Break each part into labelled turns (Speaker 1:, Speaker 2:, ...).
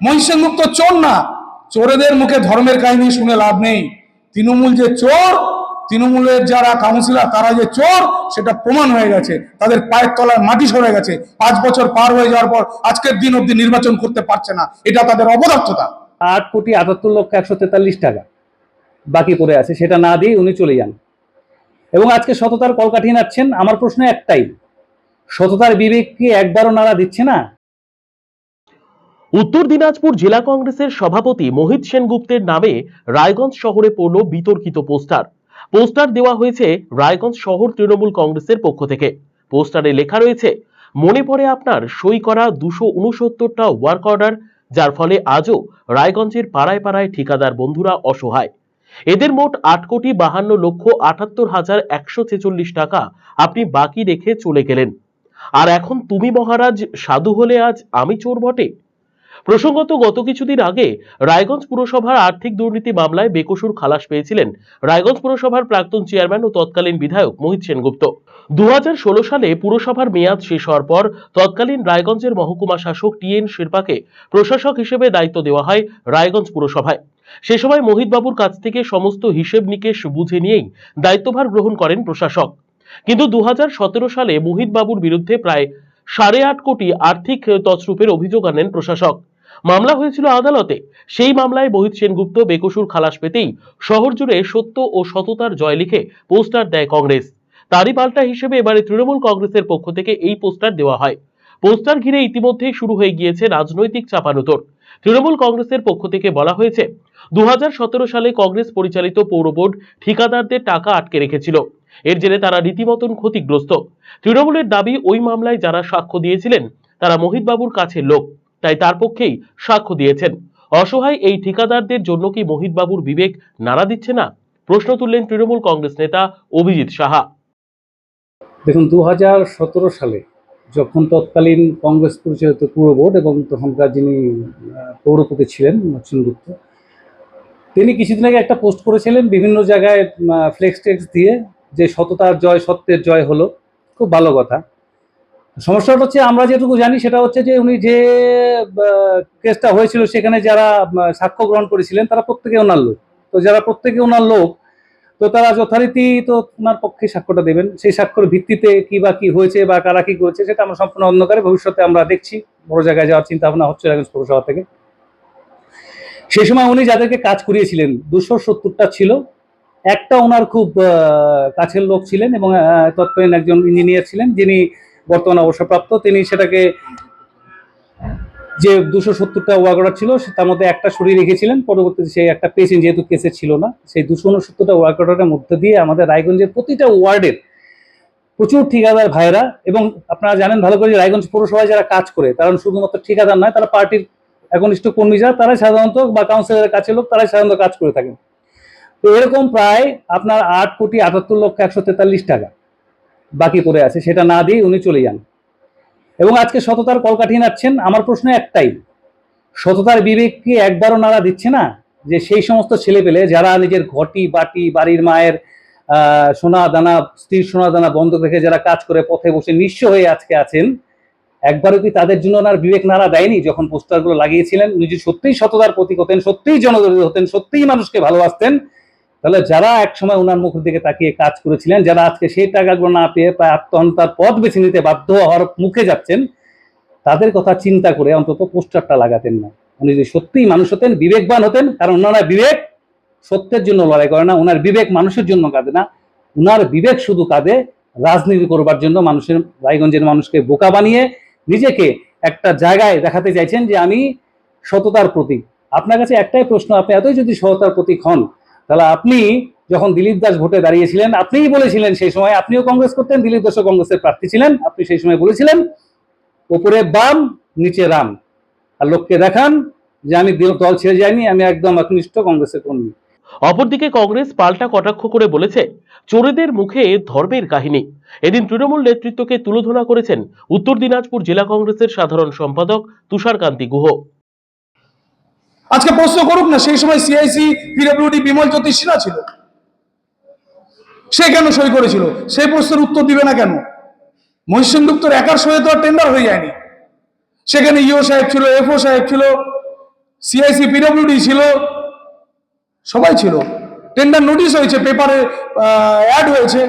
Speaker 1: মহিষের মুখ তো চোর না। চোরেদের মুখে ধর্মের কাহিনী শুনে লাভ নেই। তৃণমূল যে চোর, তৃণমূলের যারা কাউন্সিলর তারা যে চোর, সেটা প্রমাণ হয়ে গেছে। তাদের পায়ের তলায় মাটি সরে গেছে। পাঁচ বছর পার হয়ে যাওয়ার পর আজকের দিন অব্দি নির্বাচন করতে পারছে না। এটা তাদের অপদার্থতা
Speaker 2: আট কোটি আটাত্তর লক্ষ একশো তেতাল্লিশ টাকা বাকি পড়ে আছে, সেটা না দিয়ে উনি চলে যান। এবং আজকে সততার কলকাঠি নাচ্ছেন আমার প্রশ্ন একটাই। সততার বিবেক কি একবারও নাড়া দিচ্ছে না?
Speaker 3: উত্তর দিনাজপুর জেলা কংগ্রেসের সভাপতি মোহিত সেনগুপ্তের নামে রায়গঞ্জ শহরে পড়ল বিতর্কিত পোস্টার। পোস্টার দেওয়া হয়েছে রায়গঞ্জ শহর তৃণমূল কংগ্রেসের পক্ষ থেকে। পোস্টারে লেখা রয়েছে, মনে পড়ে আপনার সই করা দুশো উনসত্তরটা ওয়ার্ক অর্ডার, যার ফলে আজও রায়গঞ্জের পাড়ায় পাড়ায় ঠিকাদার বন্ধুরা অসহায়। এদের মোট আট কোটি বাহান্ন লক্ষ আটাত্তর হাজার একশো ছেচল্লিশ টাকা আপনি বাকি রেখে চলে গেলেন। আর এখন তুমি মহারাজ, সাধু হলে আজ আমি চোর বটে? প্রসঙ্গত, গত কিছুদিন আগে রায়গঞ্জ পুরসভার আর্থিক দুর্নীতি মামলায় বেকসুর খালাস পেয়েছিলেন রায়গঞ্জ পুরসভার প্রাক্তন চেয়ারম্যান ও তৎকালীন বিধায়ক মোহিত সেনগুপ্ত। দু সালে পুরসভার মেয়াদ শেষ হওয়ার পর তৎকালীন রায়গঞ্জের মহকুমা শাসক টি এন শিরপাকে প্রশাসক হিসেবে দায়িত্ব দেওয়া হয় রায়গঞ্জ পুরসভায়। সে সময় মোহিত বাবুর কাছ থেকে সমস্ত হিসেব নিকেশ বুঝে নিয়েই দায়িত্বভার গ্রহণ করেন প্রশাসক। কিন্তু দু হাজার সতেরো সালে মোহিত বাবুর বিরুদ্ধে প্রায় সাড়ে আট কোটি আর্থিক তছরূপের অভিযোগ আনেন প্রশাসক। মামলা হয়েছিল আদালতে। সেই মামলায় মোহিত সেনগুপ্ত বেকসুর খালাস পেতেই শহর জুড়ে সত্য ও সততার জয় লিখে পোস্টার দেয় কংগ্রেস। তারই পাল্টা হিসেবে এবারে তৃণমূল কংগ্রেসের পক্ষ থেকে এই পোস্টার দেওয়া হয়। পোস্টার ঘিরে ইতিমধ্যেই শুরু হয়ে গিয়েছে রাজনৈতিক চাপানুতর তৃণমূল কংগ্রেসের পক্ষ থেকে বলা হয়েছে দু হাজার সতেরো সালে কংগ্রেস পরিচালিত পৌর বোর্ড ঠিকাদারদের টাকা আটকে রেখেছিল। এর জেরে তারা রীতিমতন ক্ষতিগ্রস্ত। তৃণমূলের দাবি ওই মামলায় যারা সাক্ষ্য দিয়েছিলেন, তারা মোহিত বাবুর কাছের লোক, তাই তার পক্ষেই সাক্ষ্য দিয়েছেন। অসহায় এই ঠিকাদারদের জন্য কি মোহিত বাবুর বিবেক নাড়া দিচ্ছে না? প্রশ্ন তুললেন তৃণমূল কংগ্রেস নেতা অভিজিৎ সাহা।
Speaker 2: দেখুন দু হাজার সতেরো সালে যখন তৎকালীন কংগ্রেস পরিচালিত পুর বোর্ড এবং তখনকার যিনি পৌরপতি ছিলেন সেনগুপ্ত তিনি কিছুদিন আগে একটা পোস্ট করেছিলেন বিভিন্ন জায়গায় ফ্লেক্স টেক্স দিয়ে যে সততার জয়, সত্যের জয় হলো, খুব ভালো কথা। সমস্যাটা হচ্ছে, আমরা যেটুকু জানি সেটা হচ্ছে যে উনি যে কেসটা হয়েছিল সেখানে যারা সাক্ষ্য গ্রহণ করেছিলেন, তারা প্রত্যেকে ওনার লোক। তো যারা প্রত্যেকে ওনার লোক, তো তারা যথারীতি তো ওনার পক্ষে সাক্ষ্যটা দেবেন। সেই সাক্ষ্যর ভিত্তিতে কি বা কি হয়েছে বা কারা কি করেছে, সেটা আমরা সম্পূর্ণ অন্ধকারে ভবিষ্যতে আমরা দেখছি। বড় জায়গায় যাওয়ার চিন্তা ভাবনা হচ্ছে রায়গঞ্জ পৌরসভা থেকে। সেই সময় উনি যাদেরকে কাজ করিয়েছিলেন, দুশো সত্তরটা ছিল। একটা ওনার খুব কাছের লোক ছিলেন এবং তৎকালীন একজন ইঞ্জিনিয়ার ছিলেন যিনি বর্তমানে অবসরপ্রাপ্ত। তিনি সেটাকে যে দুশো সত্তরটা ওয়ার্ক ছিল তার মধ্যে একটা সরিয়ে রেখেছিলেন। পরবর্তীতে সেই একটা পেয়েছেন যেহেতু কেসে ছিল না, সেই দুশো উনসত্তরটা ওয়ার্ক মধ্যে দিয়ে আমাদের রায়গঞ্জের প্রতিটা ওয়ার্ডের প্রচুর ঠিকাদার ভাইয়েরা এবং আপনারা জানেন ভালো করে রায়গঞ্জ পৌরসভায় যারা কাজ করে, তারা শুধুমাত্র ঠিকাদার নয়, তারা পার্টির একনিষ্ঠ কর্মী যারা, তারাই সাধারণত বা কাউন্সিলরের কাছে লোক, তারাই সাধারণত কাজ করে থাকেন। তো এরকম প্রায় আপনার আট কোটি আটাত্তর লক্ষ একশো তেতাল্লিশ টাকা বাকি পড়ে আছে। সেটা না দিয়ে উনি চলে যান। এবং আজকে সততার কলকাঠি নাচ্ছেন আমার প্রশ্ন একটাই, সততার বিবেক কি একবারও নাড়া দিচ্ছে না যে সেই সমস্ত ছেলে পেলে যারা নিজের ঘটি, বাটি, বাড়ির মায়ের সোনা দানা, স্ত্রীর সোনা দানা বন্ধক রেখে যারা কাজ করে, পথে বসে নিঃস্ব হয়ে আজকে আছেন, একবারও কি তাদের জন্য ওনার বিবেক নাড়া দেয়নি? যখন পোস্টারগুলো লাগিয়েছিলেন যদি সত্যিই সততার প্রতীক হতেন, সত্যিই জনদরদী হতেন, সত্যিই মানুষকে ভালোবাসতেন তাহলে যারা একসময় ওনার মুখের দিকে তাকিয়ে কাজ করেছিলেন, যারা আজকে সেই টাকাগুলো না পেয়ে প্রায় আত্মহত্যার পথ বেছে নিতে বাধ্য হওয়ার মুখে যাচ্ছেন, তাদের কথা চিন্তা করে অন্তত পোস্টারটা লাগাতেন না। উনি যদি সত্যিই মানুষ হতেন, বিবেকবান হতেন, কারণ ওনারা বিবেক, সত্যের জন্য লড়াই করে না ওনার বিবেক মানুষের জন্য কাঁদে না ওনার বিবেক শুধু কাঁদে রাজনীতি করবার জন্য, মানুষের, রায়গঞ্জের মানুষকে বোকা বানিয়ে নিজেকে একটা জায়গায় দেখাতে চাইছেন যে আমি সততার প্রতীক। আপনার কাছে একটাই প্রশ্ন, আপনি এতই যদি সততার প্রতীক হন তাহলে আপনি যখন দিলীপ দাস ভোটে দাঁড়িয়েছিলেন, আপনিই বলেছিলেন সেই সময়, আপনিও কংগ্রেস করতেন, দিলীপ দাসও কংগ্রেসের প্রার্থী ছিলেন, আপনি সেই সময় বলেছিলেন উপরে বাম, নিচে রাম। আর লোককে দেখান যে আমি দল ছেড়ে যাইনি, আমি একদম একনিষ্ঠ কংগ্রেসের কর্মী।
Speaker 3: অপরদিকে কংগ্রেস পাল্টা কটাক্ষ করে বলেছে, চোরেদের মুখে ধর্মের কাহিনী। এদিন তৃণমূল নেতৃত্বকে তুলোধনা করেছেন উত্তর দিনাজপুর জেলা কংগ্রেসের সাধারণ সম্পাদক তুষারকান্তি গুহ।
Speaker 1: আজকে প্রশ্ন করুক না, সেই সময় সিআইসি পিডব্লিউডি বিমল জ্যোতি সিনহা ছিল। সে কেন সই করেছিল? সেই প্রশ্নের উত্তর দিবে না কেন? মহিষেন গুপ্তর একার সই তো আর টেন্ডার হয়ে যায়নি। সেখানে ইও সাহেব ছিল এফও সাহেব ছিল সিআইসি পিডব্লিউডি ছিল, সবাই ছিল। টেন্ডার নোটিশ হয়েছে পেপারে অ্যাড হয়েছে।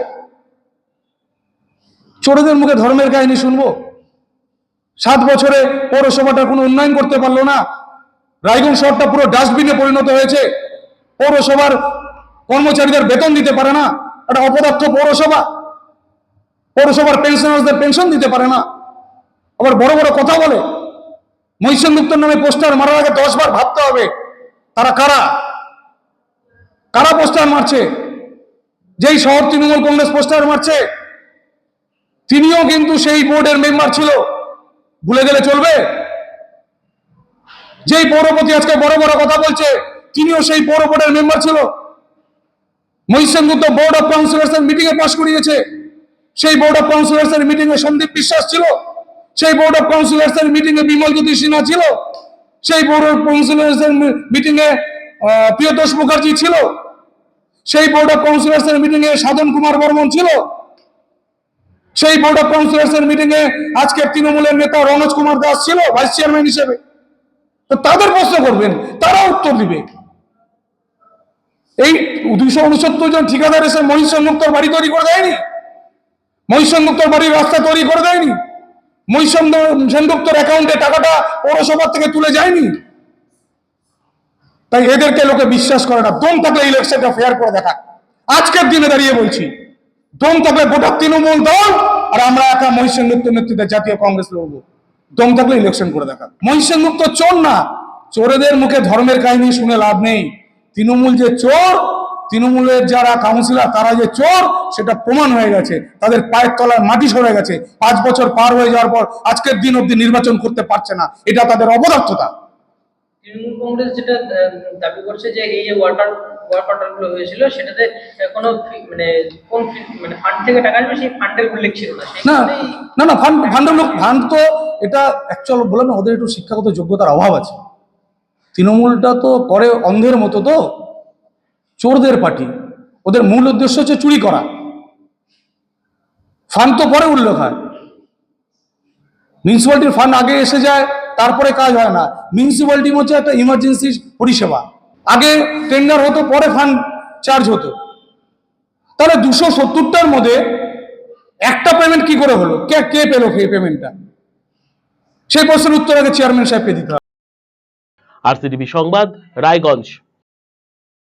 Speaker 1: চোরদের মুখে ধর্মের কাহিনী শুনব? সাত বছরে পৌরসভাটা কোনো উন্নয়ন করতে পারল না রায়গঞ্জ শহরটা পুরো ডাস্টবিনে পরিণত হয়েছে। পৌরসভার কর্মচারীদের বেতন দিতে পারে না। একটা অপদার্থ পৌরসভা। পৌরসভার পেনশনারদের পেনশন দিতে পারে না। আবার বড় বড় কথা বলে মহিষেন গুপ্তর নামে পোস্টার মারার আগে দশ বার ভাবতে হবে, তারা কারা? কারা পোস্টার মারছে? যেই শহর তৃণমূল কংগ্রেস পোস্টার মারছে, তিনিও কিন্তু সেই বোর্ডের মেম্বার ছিল। ভুলে গেলে চলবে? যেই পৌরপতি আজকে বড় বড় কথা বলছে, তিনিও সেই পৌর বোর্ডের মেম্বার ছিল। Mahishen Gupta board of councillors এর মিটিং এ পাশ করিয়েছে। সেই বোর্ড অফ কাউন্সিলর্স এর মিটিং এ সন্দীপ বিশ্বাস ছিল। সেই বোর্ড অফ কাউন্সিলর্স এর মিটিং এ বিমল জ্যোতি সিনহা ছিল। সেই বোর্ড অফ কাউন্সিলর্স এর মিটিং এ প্রিয়তোষ মুখার্জি ছিল। সেই বোর্ড অফ কাউন্সিলর্স এর মিটিং এ সাধন কুমার বর্মন ছিল। সেই বোর্ড অফ কাউন্সিলর্স এর মিটিং এ আজকে তৃণমূলের নেতা রনোজ কুমার দাস ছিল ভাইস চেয়ারম্যান হিসেবে। তো তাদের প্রশ্ন করবেন, তারা উত্তর দিবে। এই দুইশো উনসত্তর জন ঠিকাদার এসে মহিষ সেনগুপ্তর বাড়ি তৈরি করে দেয়নি? মহিষ সেনগুপ্তর বাড়ির রাস্তা তৈরি করে দেয়নি? মহিষ সেনগুপ্তর অ্যাকাউন্টে টাকাটা পৌরসভা থেকে তুলে যায়নি? তাই এদেরকে লোকে বিশ্বাস করে না। দম থাকলে ইলেকশনটা ফেয়ার করে দেখা। আজকের দিনে দাঁড়িয়ে বলছি, দম থাকলে গোটা তৃণমূল দল আর আমরা একা মহিষ সেনগুপ্তের নেতৃত্বে জাতীয় কংগ্রেস লড়বো। দম থাকলে ইলেকশন করে দেখা মহিষের মুখ তো চোর না। চোরেদের মুখে ধর্মের কাহিনী শুনে লাভ নেই। তৃণমূল যে চোর, তৃণমূলের যারা কাউন্সিলর তারা যে চোর, সেটা প্রমাণ হয়ে গেছে। তাদের পায়ের তলায় মাটি সরে গেছে। পাঁচ বছর পার হয়ে যাওয়ার পর আজকের দিন অব্দি নির্বাচন করতে পারছে না। এটা তাদের অপদার্থতা
Speaker 4: তৃণমূল কংগ্রেস যেটা দাবি করছে যে এই ওয়াটার ওয়াটারগুলো হয়েছিল সেটাতে কোনো মানে কোন মানে ফান্ড থেকে টাকা আসবে সেই ফান্ডের উল্লেখ ছিল না।
Speaker 1: না না ফান্ড ফান্ড লোক ফান্ড তো এটা অ্যাকচুয়াল বললাম ওদের একটু শিক্ষাগত যোগ্যতার অভাব আছে। তৃণমূলটা তো করে অন্ধের মতো তো চোরদের পার্টি। ওদের মূল উদ্দেশ্য হচ্ছে চুরি করা। ফান্ড তো পরে উল্লেখ হয় মিউনিসিপ্যালিটির ফান্ড আগে এসে যায় তারপরে কাজ হয় না। মিউনিসিপ্যালিটি হচ্ছে একটা ইমার্জেন্সি পরিষেবা। আগে টেন্ডার হতো, পরে ফান্ড চার্জ হতো। তাহলে দুশো সত্তরটার মধ্যে একটা পেমেন্ট কি করে হলো? কে কে পেল সেই পেমেন্টটা সেই প্রশ্নের উত্তর আগে চেয়ারম্যান সাহেবকে দিতে হবে।
Speaker 3: আরসিটিভি সংবাদ, রায়গঞ্জ।